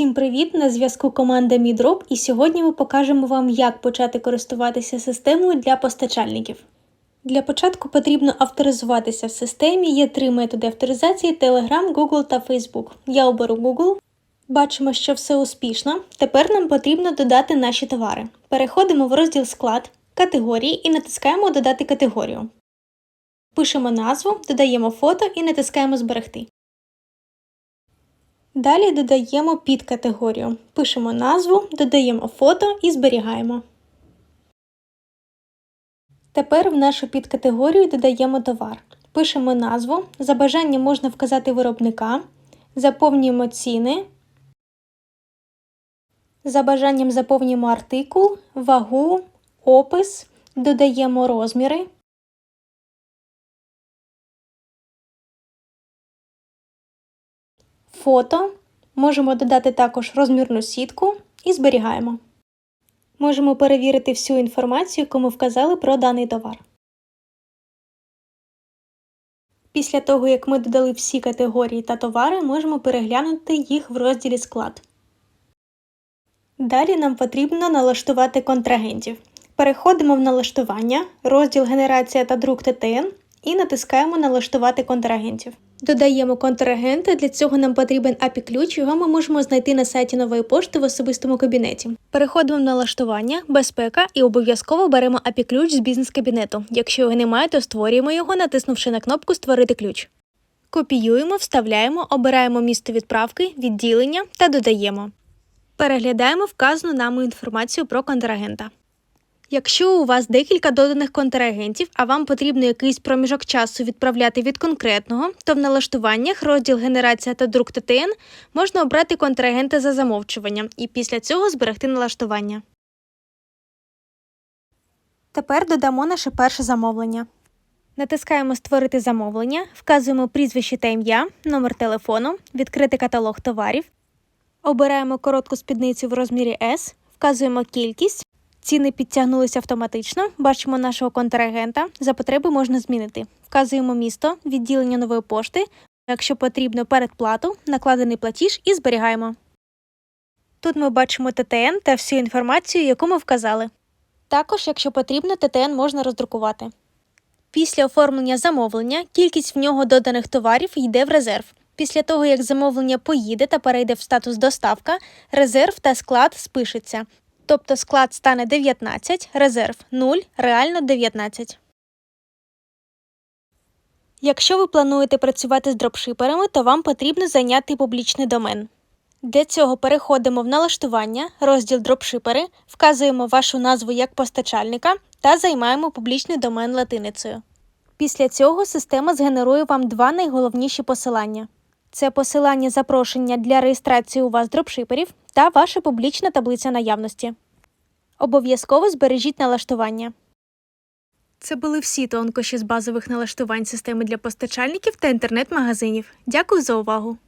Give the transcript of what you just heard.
Всім привіт! На зв'язку команда Мідроп, і сьогодні ми покажемо вам, як почати користуватися системою для постачальників. Для початку потрібно авторизуватися в системі. Є три методи авторизації: Telegram, Google та Facebook. Я оберу Google. Бачимо, що все успішно. Тепер нам потрібно додати наші товари. Переходимо в розділ склад, категорії і натискаємо Додати категорію. Пишемо назву, додаємо фото і натискаємо Зберегти. Далі додаємо підкатегорію. Пишемо назву, додаємо фото і зберігаємо. Тепер в нашу підкатегорію додаємо товар. Пишемо назву. За бажанням можна вказати виробника. Заповнюємо ціни. За бажанням заповнюємо артикул, вагу, опис, додаємо розміри. Фото. Можемо додати також розмірну сітку і зберігаємо. Можемо перевірити всю інформацію, яку ми вказали про даний товар. Після того, як ми додали всі категорії та товари, можемо переглянути їх в розділі склад. Далі нам потрібно налаштувати контрагентів. Переходимо в налаштування, розділ Генерація та друк ТТН і натискаємо Налаштувати контрагентів. Додаємо контрагента, для цього нам потрібен API-ключ, його ми можемо знайти на сайті нової пошти в особистому кабінеті. Переходимо в налаштування, безпека і обов'язково беремо API-ключ з бізнес-кабінету. Якщо його немає, то створюємо його, натиснувши на кнопку Створити ключ. Копіюємо, вставляємо, обираємо місто відправки, відділення та додаємо. Переглядаємо вказану нами інформацію про контрагента. Якщо у вас декілька доданих контрагентів, а вам потрібно якийсь проміжок часу відправляти від конкретного, то в налаштуваннях розділ Генерація та друк ТТН можна обрати контрагента за замовчуванням і після цього зберегти налаштування. Тепер додамо наше перше замовлення. Натискаємо Створити замовлення, вказуємо прізвище та ім'я, номер телефону, відкрити каталог товарів. Обираємо коротку спідницю в розмірі S, вказуємо кількість. Ціни підтягнулися автоматично. Бачимо нашого контрагента. За потреби можна змінити. Вказуємо місто, відділення нової пошти. Якщо потрібно передплату, накладений платіж і зберігаємо. Тут ми бачимо ТТН та всю інформацію, яку ми вказали. Також, якщо потрібно, ТТН можна роздрукувати. Після оформлення замовлення кількість в нього доданих товарів йде в резерв. Після того, як замовлення поїде та перейде в статус доставка, резерв та склад спишеться. Тобто склад стане 19, резерв 0, реально 19. Якщо ви плануєте працювати з дропшиперами, то вам потрібно зайняти публічний домен. Для цього переходимо в налаштування, розділ дропшипери, вказуємо вашу назву як постачальника та займаємо публічний домен латиницею. Після цього система згенерує вам два найголовніші посилання. Це посилання запрошення для реєстрації у вас дропшиперів та ваша публічна таблиця наявності. Обов'язково збережіть налаштування. Це були всі тонкощі з базових налаштувань системи для постачальників та інтернет-магазинів. Дякую за увагу!